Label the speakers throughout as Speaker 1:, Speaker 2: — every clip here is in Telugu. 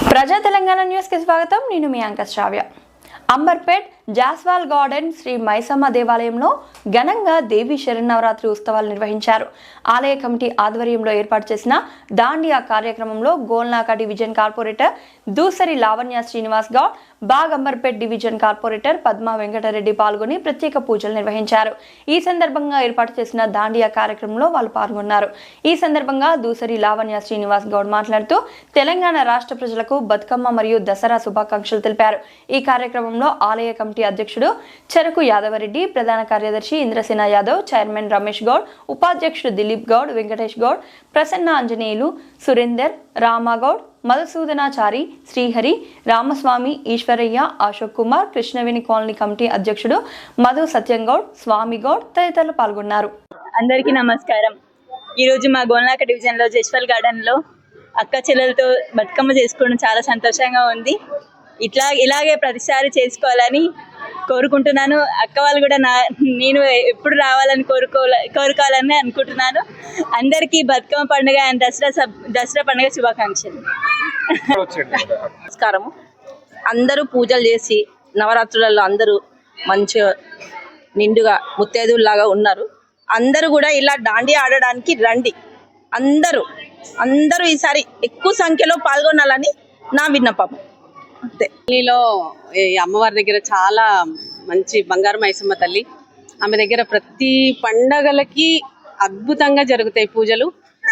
Speaker 1: ప్రజా తెలంగాణ న్యూస్కి స్వాగతం. నేను మీ అంక శ్రావ్య. అంబర్పేట్ జాస్వాల్ గార్డెన్ శ్రీ మైసమ్మ దేవాలయంలో ఘనంగా దేవి శరన్నవరాత్రి ఉత్సవాలు నిర్వహించారు. ఆలయ కమిటీ ఆధ్వర్యంలో ఏర్పాటు చేసిన దాండియా కార్యక్రమంలో Golnaka division corporator Dusari Lavanya Srinivas Goud Baghamberpet division corporator Padma Venkatreddy పాల్గొని ప్రత్యేక పూజలు నిర్వహించారు. ఈ సందర్భంగా ఏర్పాటు చేసిన దాండియా కార్యక్రమంలో వాళ్ళు పాల్గొన్నారు. ఈ సందర్భంగా దూసరి లావణ్య శ్రీనివాస్ గౌడ్ మాట్లాడుతూ తెలంగాణ రాష్ట్ర ప్రజలకు బతుకమ్మ మరియు దసరా శుభాకాంక్షలు తెలిపారు. ఈ కార్యక్రమంలో ఆలయ కమిటీ అధ్యక్షుడు చెరకు యాదవరెడ్డి ప్రధాన కార్యదర్శి ఇంద్రసేన యాదవ్ చైర్మన్ రమేష్ గౌడ్ ఉపాధ్యక్షుడు దిలీప్ గౌడ్ వెంకటేష్ గౌడ్ ప్రసన్న ఆంజనేయులు సురేందర్ రామాగౌడ్ మధుసూదనాచారి శ్రీహరి రామస్వామి ఈశ్వరయ్య అశోక్ కుమార్ కృష్ణవేణి కాలనీ కమిటీ అధ్యక్షుడు మధు సత్యంగౌడ్ స్వామి గౌడ్ తదితరులు పాల్గొన్నారు.
Speaker 2: అందరికీ నమస్కారం. ఈరోజు మా గోల్నాక డివిజన్లో జస్వల్ గార్డెన్లో అక్క చెల్లెలతో బతుకమ్మ చేసుకోవడం చాలా సంతోషంగా ఉంది. ఇట్లా ఇలాగే ప్రతిసారి చేసుకోవాలని కోరుకుంటున్నాను. అక్క వాళ్ళు కూడా నా నేను ఎప్పుడు రావాలని కోరుకోవాలి కోరుకోవాలని అనుకుంటున్నాను. అందరికీ బతుకమ్మ పండుగ అండ్ దసరా సబ్- దసరా పండుగ శుభాకాంక్షలు.
Speaker 3: నమస్కారము. అందరూ పూజలు చేసి నవరాత్రులలో అందరూ మంచిగా నిండుగా ముత్తేదుల్లాగా ఉన్నారు. అందరూ కూడా ఇలా దాండి ఆడడానికి రండి. అందరూ అందరూ ఈసారి ఎక్కువ సంఖ్యలో పాల్గొనాలని నా విన్నపం అంతే.
Speaker 4: ఢిల్లీలో ఈ అమ్మవారి దగ్గర చాలా మంచి బంగారు మైసమ్మ తల్లి. ఆమె దగ్గర ప్రతి పండగలకి అద్భుతంగా జరుగుతాయి పూజలు.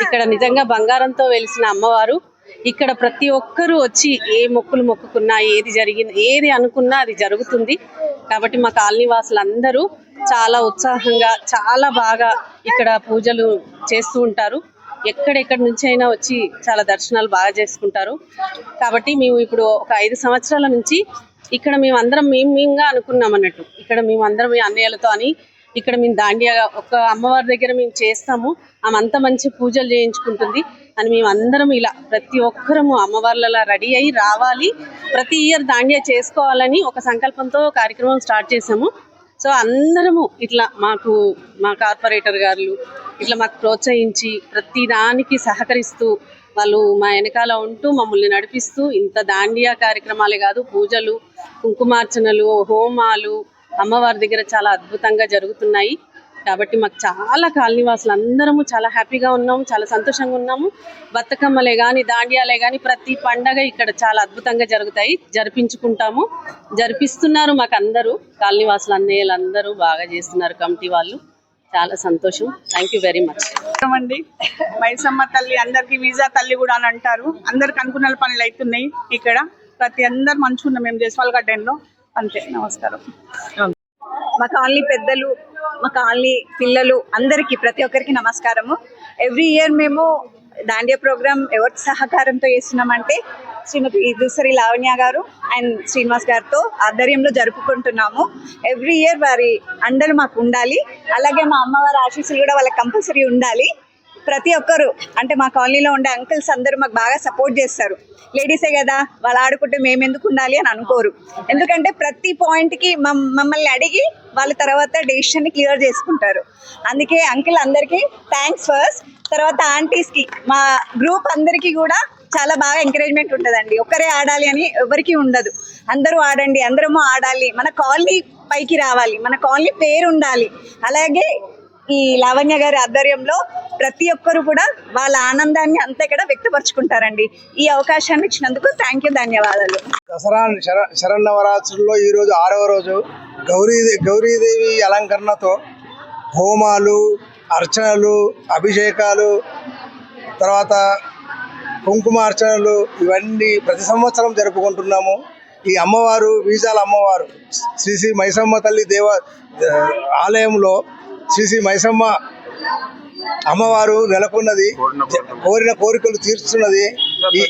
Speaker 4: ఇక్కడ నిజంగా బంగారంతో వెలిసిన అమ్మవారు. ఇక్కడ ప్రతి ఒక్కరూ వచ్చి ఏ మొక్కులు మొక్కుకున్నా ఏది జరిగిన ఏది అనుకున్నా అది జరుగుతుంది. కాబట్టి మా కాలనీ వాసులందరూ చాలా ఉత్సాహంగా చాలా బాగా ఇక్కడ పూజలు చేస్తూ ఉంటారు. ఎక్కడెక్కడి నుంచి అయినా వచ్చి చాలా దర్శనాలు బాగా చేసుకుంటారు. కాబట్టి మేము ఇప్పుడు ఒక ఐదు సంవత్సరాల నుంచి ఇక్కడ మేము అందరం మేము మేముగా అనుకున్నాం అన్నట్టు. ఇక్కడ మేము అందరం ఈ అన్నయ్యలతో అని ఇక్కడ మేము దాండియా ఒక అమ్మవారి దగ్గర మేము చేస్తాము. ఆమె అంత మంచి పూజలు చేయించుకుంటుంది అని మేము అందరం ఇలా ప్రతి ఒక్కరము అమ్మవార్లలా రెడీ అయ్యి రావాలి. ప్రతి ఇయర్ దాండియా చేసుకోవాలని ఒక సంకల్పంతో కార్యక్రమం స్టార్ట్ చేసాము సో అందరము ఇట్లా మాకు మా కార్పొరేటర్ గారు ఇట్లా మాకు ప్రోత్సహించి ప్రతి దానికి సహకరిస్తూ వాళ్ళు మా వెనకాల ఉంటూ మమ్మల్ని నడిపిస్తూ ఇంత దాండియా కార్యక్రమాలే కాదు పూజలు కుంకుమార్చనలు హోమాలు అమ్మవారి దగ్గర చాలా అద్భుతంగా జరుగుతున్నాయి. కాబట్టి మాకు చాలా కాలనీవాసులు అందరము చాలా హ్యాపీగా ఉన్నాము చాలా సంతోషంగా ఉన్నాము. బతుకమ్మలే కానీ దాండియాలే కానీ ప్రతి పండగ ఇక్కడ చాలా అద్భుతంగా జరుగుతాయి. జరిపించుకుంటాము. జరిపిస్తున్నారు మాకు అందరూ కాలనీవాసులు అన్నయ్యలు అందరూ బాగా చేస్తున్నారు కమిటీ వాళ్ళు. చాలా సంతోషం. థ్యాంక్ యూ వెరీ మచ్
Speaker 5: అండి. మైసమ్మ తల్లి అందరికి వీజా తల్లి కూడా అని అంటారు. అందరికి అనుకున్న పనులు అవుతున్నాయి ఇక్కడ. ప్రతి అందరు మంచిగా ఉన్నాం మేము జైస్వాల్ గార్డెన్లో అంతే. నమస్కారం.
Speaker 2: మా కాలనీ పెద్దలు మా కాలనీ పిల్లలు అందరికీ ప్రతి ఒక్కరికి నమస్కారము. ఎవ్రీ ఇయర్ మేము దాండియా ప్రోగ్రామ్ ఎవరి సహకారంతో చేస్తున్నామంటే శ్రీమతి దుసరి లావణ్య గారు అండ్ శ్రీనివాస్ గారితో ఆధ్వర్యంలో జరుపుకుంటున్నాము. ఎవ్రీ ఇయర్ వారి అండలు మాకు ఉండాలి. అలాగే మా అమ్మవారి ఆశీస్సులు కూడా వాళ్ళకి కంపల్సరీ ఉండాలి. ప్రతి ఒక్కరు అంటే మా కాలనీలో ఉండే అంకుల్స్ అందరూ మాకు బాగా సపోర్ట్ చేస్తారు. లేడీసే కదా వాళ్ళు ఆడుకుంటే మేము ఎందుకు ఉండాలి అని అనుకోరు. ఎందుకంటే ప్రతి పాయింట్కి మమ్ మమ్మల్ని అడిగి వాళ్ళ తర్వాత డెసిషన్ని క్లియర్ చేసుకుంటారు. అందుకే అంకుల్ అందరికీ థ్యాంక్స్ ఫస్ట్. తర్వాత ఆంటీస్కి మా గ్రూప్ అందరికీ కూడా చాలా బాగా ఎంకరేజ్మెంట్ ఉంటుందండి. ఒక్కరే ఆడాలి అని ఎవరికి ఉండదు. అందరూ ఆడండి అందరము ఆడాలి. మన కాలనీ పైకి రావాలి మన కాలనీ పేరు ఉండాలి అలాగే ఈ లావణ్య గారి ఆధ్వర్యంలో ప్రతి ఒక్కరు కూడా వాళ్ళ ఆనందాన్ని అంతా ఇక్కడ వ్యక్తపరుచుకుంటారండి. ఈ అవకాశాన్ని ఇచ్చినందుకు థ్యాంక్ యూ ధన్యవాదాలు.
Speaker 6: దసరా శర ఈ రోజు ఆరవ రోజు గౌరీ గౌరీదేవి అలంకరణతో హోమాలు అర్చనలు అభిషేకాలు తర్వాత కుంకుమార్చనలు ఇవన్నీ ప్రతి సంవత్సరం జరుపుకుంటున్నాము. ఈ అమ్మవారు వీజాల అమ్మవారు శ్రీ శ్రీ మైసమ్మ తల్లి దేవ ఆలయంలో శ్రీ శ్రీ మైసమ్మ అమ్మవారు నెలకొన్నది కోరిన కోరికలు. తీర్చుతున్నది. ఈ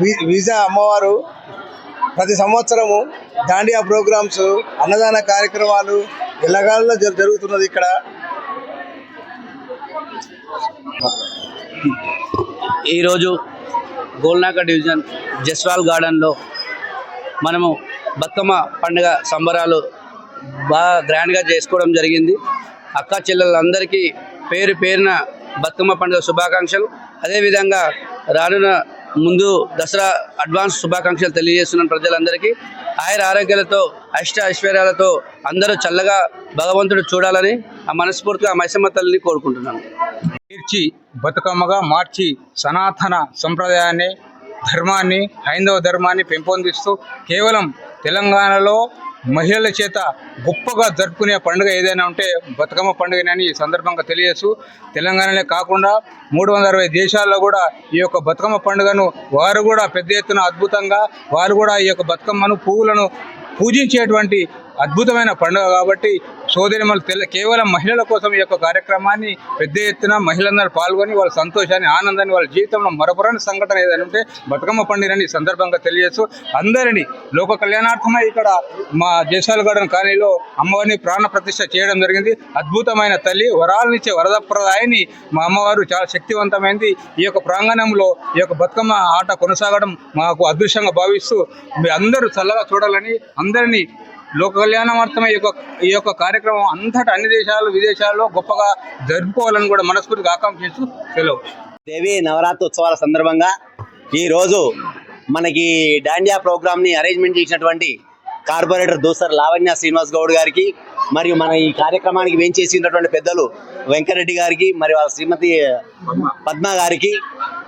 Speaker 6: వీ- వీజా అమ్మవారు ప్రతి సంవత్సరము దాండియా ప్రోగ్రామ్స్ అన్నదాన కార్యక్రమాలు ఎల్లగాళ్ళలో జరు- జరుగుతున్నది ఇక్కడ.
Speaker 7: ఈరోజు గోల్నాక డివిజన్ జస్వాల్ గార్డెన్లో మనము బతుకమ్మ పండుగ సంబరాలు బాగా గ్రాండ్గా చేసుకోవడం జరిగింది. అక్క చెల్లెలందరికీ పేరు పేరున బతుకమ్మ పండుగ శుభాకాంక్షలు. అదేవిధంగా రానున్న ముందు దసరా అడ్వాన్స్ శుభాకాంక్షలు తెలియజేస్తున్నాను ప్రజలందరికీ. ఆయుర ఆరోగ్యాలతో అష్ట ఐశ్వర్యాలతో అందరూ చల్లగా భగవంతుడు చూడాలని ఆ మనస్ఫూర్తిగా మైసమ్మ తల్లిని కోరుకుంటున్నాను.
Speaker 8: తీర్చి బతుకమ్మగా మార్చి సనాతన సంప్రదాయాన్ని ధర్మాన్ని హైందవ ధర్మాన్ని పెంపొందిస్తూ కేవలం తెలంగాణలో మహిళల చేత గొప్పగా జరుపుకునే పండుగ ఏదైనా ఉంటే బతుకమ్మ పండుగనని ఈ సందర్భంగా తెలియజేస్తూ తెలంగాణనే కాకుండా మూడు వందల అరవై దేశాల్లో కూడా ఈ యొక్క బతుకమ్మ పండుగను వారు కూడా పెద్ద ఎత్తున అద్భుతంగా వారు కూడా ఈ యొక్క బతుకమ్మను పువ్వులను పూజించేటువంటి అద్భుతమైన పండుగ కాబట్టి సోదరిమలు తెల్ల కేవలం మహిళల కోసం ఈ యొక్క కార్యక్రమాన్ని పెద్ద ఎత్తున మహిళలందరూ పాల్గొని వాళ్ళ సంతోషాన్ని ఆనందాన్ని వాళ్ళ జీవితంలో మరపురాని సంఘటన ఏదైనా ఉంటే బతుకమ్మ పండుగని ఈ సందర్భంగా తెలియజేస్తూ అందరినీ లోక కళ్యాణార్థమై ఇక్కడ మా జైసాల్ కాలనీలో అమ్మవారిని ప్రాణ ప్రతిష్ఠ చేయడం జరిగింది. అద్భుతమైన తల్లి వరాలనిచ్చే వరదప్రదాయని మా అమ్మవారు చాలా శక్తివంతమైంది. ఈ యొక్క ప్రాంగణంలో ఈ యొక్క బతుకమ్మ ఆట కొనసాగడం మాకు అదృష్టంగా భావిస్తూ మీ అందరూ చల్లగా చూడాలని అందరినీ లోక కళ్యాణార్థమై ఈ యొక్క ఈ యొక్క కార్యక్రమం అంతటా అన్ని దేశాలు విదేశాల్లో గొప్పగా జరుపుకోవాలని కూడా మనస్ఫూర్తిగా ఆకాంక్షిస్తూ సెలవు.
Speaker 9: దేవి నవరాత్రి ఉత్సవాల సందర్భంగా ఈరోజు మనకి డాండియా ప్రోగ్రామ్ని అరేంజ్మెంట్ చేసినటువంటి కార్పొరేటర్ దోసర్ లావణ్య శ్రీనివాస్ గౌడ్ గారికి మరియు మన ఈ కార్యక్రమానికి వేంచేసినటువంటి పెద్దలు వెంకరెడ్డి గారికి మరి వాళ్ళ శ్రీమతి పద్మ గారికి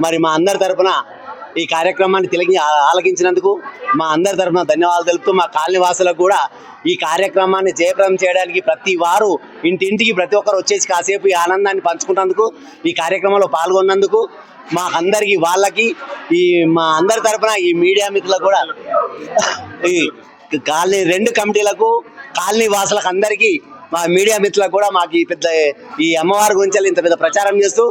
Speaker 9: మరి మా అందరి తరపున ఈ కార్యక్రమాన్ని తిలగి ఆలకించినందుకు మా అందరి తరపున ధన్యవాదాలు తెలుపుతూ మా కాలనీవాసులకు కూడా ఈ కార్యక్రమాన్ని జయప్రదం చేయడానికి ప్రతి వారు ఇంటింటికి ప్రతి ఒక్కరు వచ్చేసి కాసేపు ఈ ఆనందాన్ని పంచుకున్నందుకు ఈ కార్యక్రమంలో పాల్గొన్నందుకు మాకందరికి వాళ్ళకి ఈ మా అందరి తరఫున ఈ మీడియా మిత్రులకు కూడా ఈ కాలనీ రెండు కమిటీలకు కాలనీ వాసులకు అందరికీ మా మీడియా మిత్రులకు కూడా మాకు ఈ పెద్ద ఈ అమ్మవారి గురించి ఇంత పెద్ద ప్రచారం చేస్తూ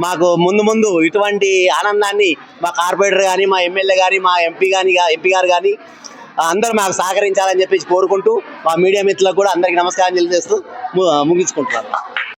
Speaker 9: మాకు ముందు ముందు ఇటువంటి ఆనందాన్ని మా కార్పొరేటర్ కానీ మా ఎమ్మెల్యే కానీ మా ఎంపీ కానీ ఎంపీ గారు కానీ అందరూ మాకు సహకరించాలని చెప్పేసి కోరుకుంటూ మా మీడియా మిత్రులకు కూడా అందరికీ నమస్కారం తెలియజేస్తూ ము- ముగించుకుంటున్నాను.